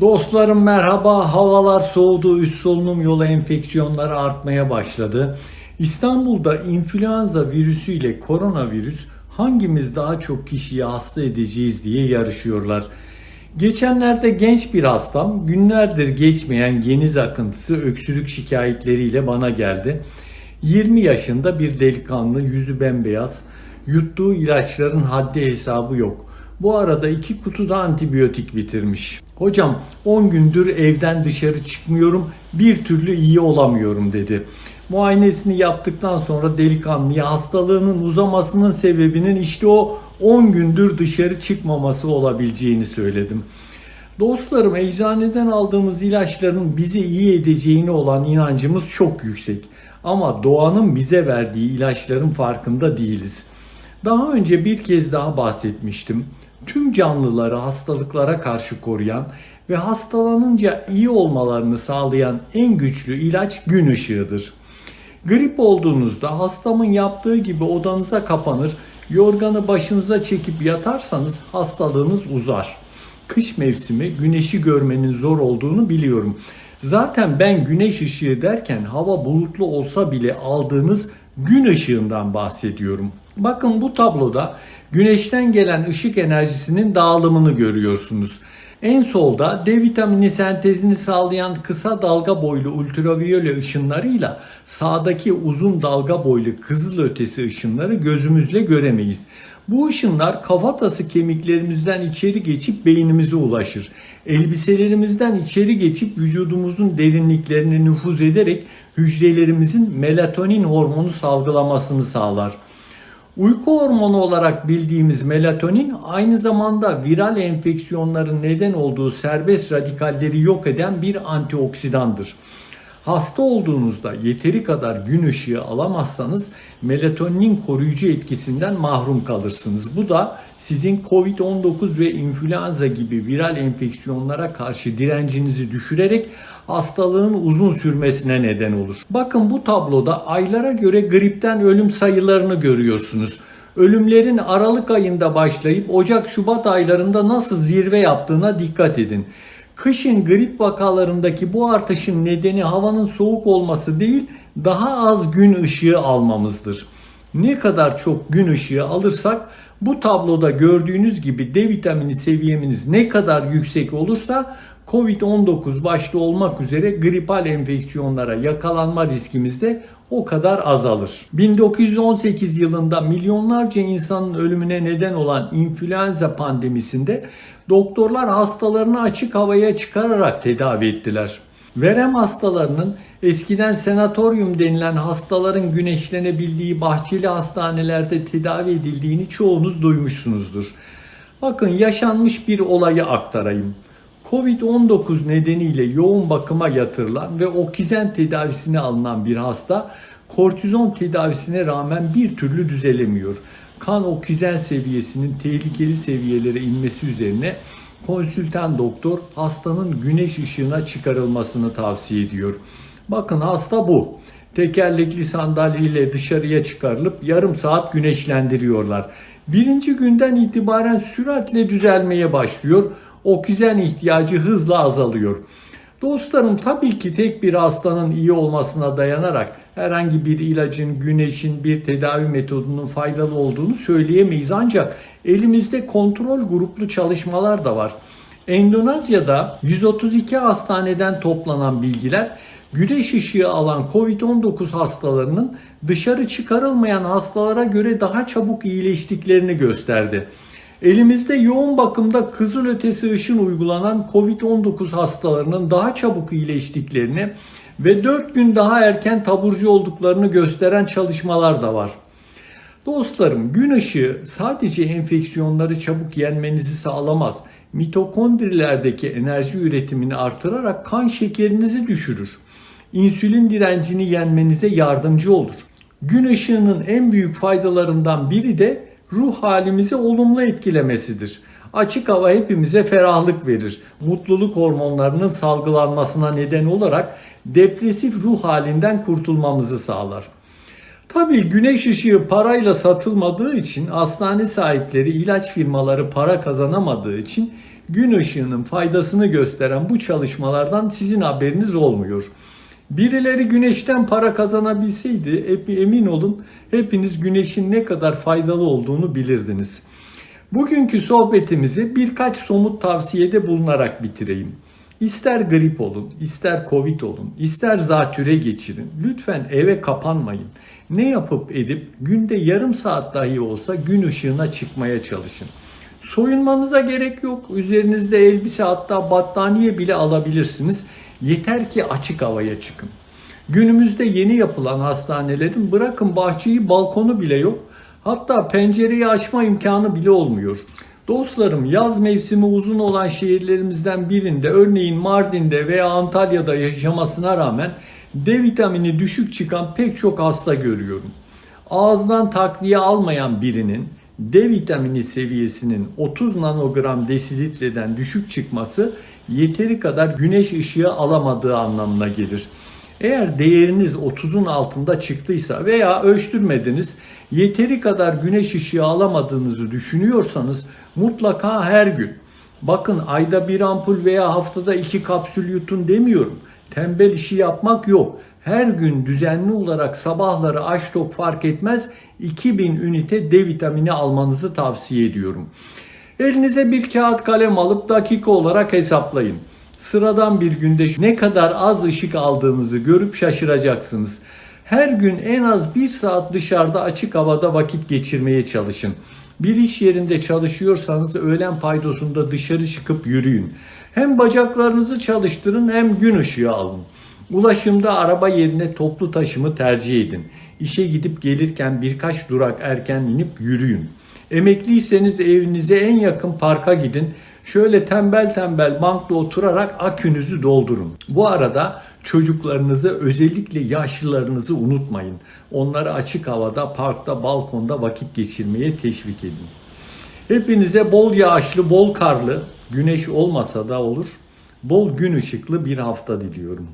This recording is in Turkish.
Dostlarım merhaba. Havalar soğudu. Üst solunum yolu enfeksiyonları artmaya başladı. İstanbul'da influenza virüsüyle koronavirüs hangimiz daha çok kişiyi hasta edeceğiz diye yarışıyorlar. Geçenlerde genç bir hastam günlerdir geçmeyen geniz akıntısı öksürük şikayetleriyle bana geldi. 20 yaşında bir delikanlı yüzü bembeyaz yuttuğu ilaçların haddi hesabı yok. Bu arada iki kutu da antibiyotik bitirmiş. Hocam 10 gündür evden dışarı çıkmıyorum bir türlü iyi olamıyorum dedi. Muayenesini yaptıktan sonra delikanlıya hastalığının uzamasının sebebinin işte o 10 gündür dışarı çıkmaması olabileceğini söyledim. Dostlarım eczaneden aldığımız ilaçların bizi iyi edeceğine olan inancımız çok yüksek. Ama doğanın bize verdiği ilaçların farkında değiliz. Daha önce bir kez daha bahsetmiştim. Tüm canlıları hastalıklara karşı koruyan ve hastalanınca iyi olmalarını sağlayan en güçlü ilaç gün ışığıdır. Grip olduğunuzda hastamın yaptığı gibi odanıza kapanır, yorganı başınıza çekip yatarsanız hastalığınız uzar. Kış mevsimi güneşi görmenin zor olduğunu biliyorum. Zaten ben güneş ışığı derken hava bulutlu olsa bile aldığınız gün ışığından bahsediyorum. Bakın bu tabloda güneşten gelen ışık enerjisinin dağılımını görüyorsunuz. En solda D vitamini sentezini sağlayan kısa dalga boylu ultraviyole ışınlarıyla sağdaki uzun dalga boylu kızıl ötesi ışınları gözümüzle göremeyiz. Bu ışınlar kafatası kemiklerimizden içeri geçip beynimize ulaşır. Elbiselerimizden içeri geçip vücudumuzun derinliklerine nüfuz ederek hücrelerimizin melatonin hormonu salgılamasını sağlar. Uyku hormonu olarak bildiğimiz melatonin aynı zamanda viral enfeksiyonların neden olduğu serbest radikalleri yok eden bir antioksidandır. Hasta olduğunuzda yeteri kadar gün ışığı alamazsanız melatoninin koruyucu etkisinden mahrum kalırsınız. Bu da sizin COVID-19 ve influenza gibi viral enfeksiyonlara karşı direncinizi düşürerek hastalığın uzun sürmesine neden olur. Bakın bu tabloda aylara göre gripten ölüm sayılarını görüyorsunuz. Ölümlerin Aralık ayında başlayıp Ocak-Şubat aylarında nasıl zirve yaptığına dikkat edin. Kışın grip vakalarındaki bu artışın nedeni havanın soğuk olması değil, daha az gün ışığı almamızdır. Ne kadar çok gün ışığı alırsak bu tabloda gördüğünüz gibi D vitamini seviyemiz ne kadar yüksek olursa Covid-19 başta olmak üzere gripal enfeksiyonlara yakalanma riskimiz de o kadar azalır. 1918 yılında milyonlarca insanın ölümüne neden olan influenza pandemisinde doktorlar hastalarını açık havaya çıkararak tedavi ettiler. Verem hastalarının eskiden senatoryum denilen hastaların güneşlenebildiği bahçeli hastanelerde tedavi edildiğini çoğunuz duymuşsunuzdur. Bakın yaşanmış bir olayı aktarayım. Covid-19 nedeniyle yoğun bakıma yatırılan ve oksijen tedavisine alınan bir hasta kortizon tedavisine rağmen bir türlü düzelemiyor. Kan oksijen seviyesinin tehlikeli seviyelere inmesi üzerine konsültan doktor hastanın güneş ışığına çıkarılmasını tavsiye ediyor. Bakın hasta bu. Tekerlekli sandalyeyle dışarıya çıkarılıp yarım saat güneşlendiriyorlar. Birinci günden itibaren süratle düzelmeye başlıyor oksijen ihtiyacı hızla azalıyor. Dostlarım tabii ki tek bir hastanın iyi olmasına dayanarak herhangi bir ilacın, güneşin bir tedavi metodunun faydalı olduğunu söyleyemeyiz. Ancak elimizde kontrol gruplu çalışmalar da var. Endonezya'da 132 hastaneden toplanan bilgiler güneş ışığı alan COVID-19 hastalarının dışarı çıkarılmayan hastalara göre daha çabuk iyileştiklerini gösterdi. Elimizde yoğun bakımda kızılötesi ışın uygulanan COVID-19 hastalarının daha çabuk iyileştiklerini ve 4 gün daha erken taburcu olduklarını gösteren çalışmalar da var. Dostlarım gün ışığı sadece enfeksiyonları çabuk yenmenizi sağlamaz. Mitokondrilerdeki enerji üretimini artırarak kan şekerinizi düşürür. İnsülin direncini yenmenize yardımcı olur. Gün ışığının en büyük faydalarından biri de ruh halimizi olumlu etkilemesidir. Açık hava hepimize ferahlık verir. Mutluluk hormonlarının salgılanmasına neden olarak depresif ruh halinden kurtulmamızı sağlar. Tabii güneş ışığı parayla satılmadığı için hastane sahipleri, ilaç firmaları para kazanamadığı için gün ışığının faydasını gösteren bu çalışmalardan sizin haberiniz olmuyor. Birileri güneşten para kazanabilseydi emin olun hepiniz güneşin ne kadar faydalı olduğunu bilirdiniz. Bugünkü sohbetimizi birkaç somut tavsiyede bulunarak bitireyim. İster grip olun, ister covid olun, ister zatüre geçirin. Lütfen eve kapanmayın. Ne yapıp edip günde yarım saat dahi olsa gün ışığına çıkmaya çalışın. Soyunmanıza gerek yok. Üzerinizde elbise hatta battaniye bile alabilirsiniz. Yeter ki açık havaya çıkın. Günümüzde yeni yapılan hastanelerin bırakın bahçeyi balkonu bile yok. Hatta pencereyi açma imkanı bile olmuyor. Dostlarım yaz mevsimi uzun olan şehirlerimizden birinde örneğin Mardin'de veya Antalya'da yaşamasına rağmen D vitamini düşük çıkan pek çok hasta görüyorum. Ağızdan takviye almayan birinin D vitamini seviyesinin 30 nanogram desilitreden düşük çıkması yeteri kadar güneş ışığı alamadığı anlamına gelir. Eğer değeriniz 30'un altında çıktıysa veya ölçtürmediniz, yeteri kadar güneş ışığı alamadığınızı düşünüyorsanız mutlaka her gün Bakın ayda bir ampul veya haftada iki kapsül yutun demiyorum. Tembel işi yapmak yok. Her gün düzenli olarak sabahları aç tok fark etmez 2000 ünite D vitamini almanızı tavsiye ediyorum. Elinize bir kağıt kalem alıp dakika olarak hesaplayın. Sıradan bir günde ne kadar az ışık aldığınızı görüp şaşıracaksınız. Her gün en az bir saat dışarıda açık havada vakit geçirmeye çalışın. Bir iş yerinde çalışıyorsanız öğlen paydosunda dışarı çıkıp yürüyün. Hem bacaklarınızı çalıştırın hem gün ışığı alın. Ulaşımda araba yerine toplu taşımı tercih edin. İşe gidip gelirken birkaç durak erken inip yürüyün. Emekliyseniz evinize en yakın parka gidin. Şöyle tembel tembel bankta oturarak akünüzü doldurun. Bu arada çocuklarınızı özellikle yaşlılarınızı unutmayın. Onları açık havada, parkta, balkonda vakit geçirmeye teşvik edin. Hepinize bol yağışlı, bol karlı, güneş olmasa da olur, bol gün ışıklı bir hafta diliyorum.